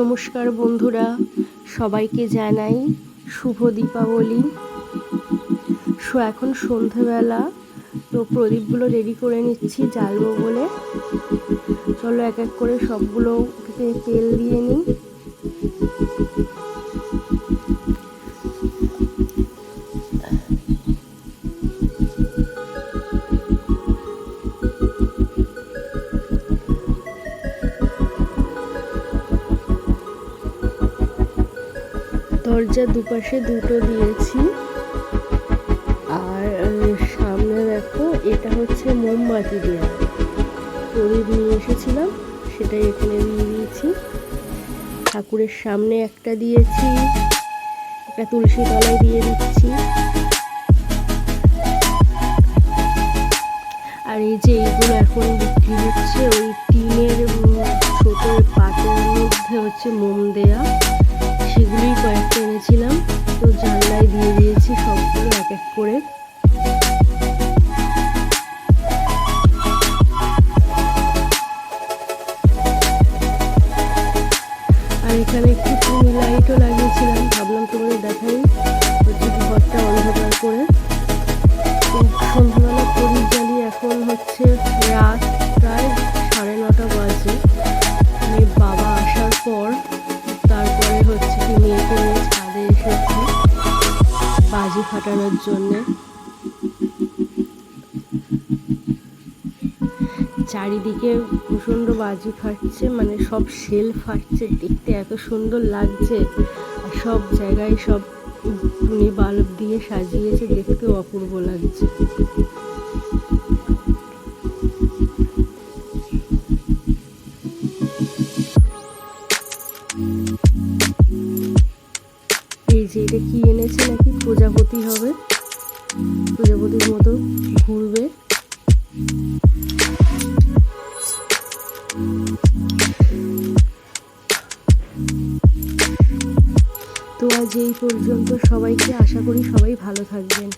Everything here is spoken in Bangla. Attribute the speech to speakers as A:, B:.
A: নমস্কার বন্ধুরা, সবাইকে জানাই শুভ দীপাবলি। সো এখন সন্ধেবেলা, তো প্রদীপগুলো রেডি করে নিচ্ছি জ্বালবো বলে। চলো এক এক করে সবগুলো তেল দিয়ে নিই। দরজার দুপাশে দুটো দিয়েছি। আর সামনে দেখো, এটা হচ্ছে মোমবাতি দেওয়া প্রদীপ নিয়ে এসেছিলাম, সেটাই এখানে দিয়ে দিয়েছি। ঠাকুরের সামনে একটা দিয়েছি, একটা তুলসী তলায় দিয়ে দিচ্ছি। আর এই যে এইগুলো এখন বিক্রি হচ্ছে, ওই টিনের ছোট পাতের মধ্যে হচ্ছে মোম দেয়া। এক করে। আর এখানে একটু লাইটও লাগিয়েছিলাম, ভাবলাম তোমাদের দেখাই। ঘরটা অন্ধকার করে। সন্ধ্যাবেলা প্রদীপ জ্বালিয়ে এখন হচ্ছে বাজি ফাটানোর জন্যে। চারিদিকে প্রচণ্ড বাজি ফাটছে মানে সব সেল ফাটছে, দেখতে এত সুন্দর লাগছে। আর সব জায়গায় সব টুনি বাল্ব দিয়ে সাজিয়েছে, দেখতেও অপূর্ব লাগছে। এই যে এটা কি এনেছে নাকি? প্রজাপতি হবে। প্রজাপতির মতো ঘুরবে। তো আজ এই পর্যন্ত সবাইকে আশা করি সবাই ভালো থাকবেন।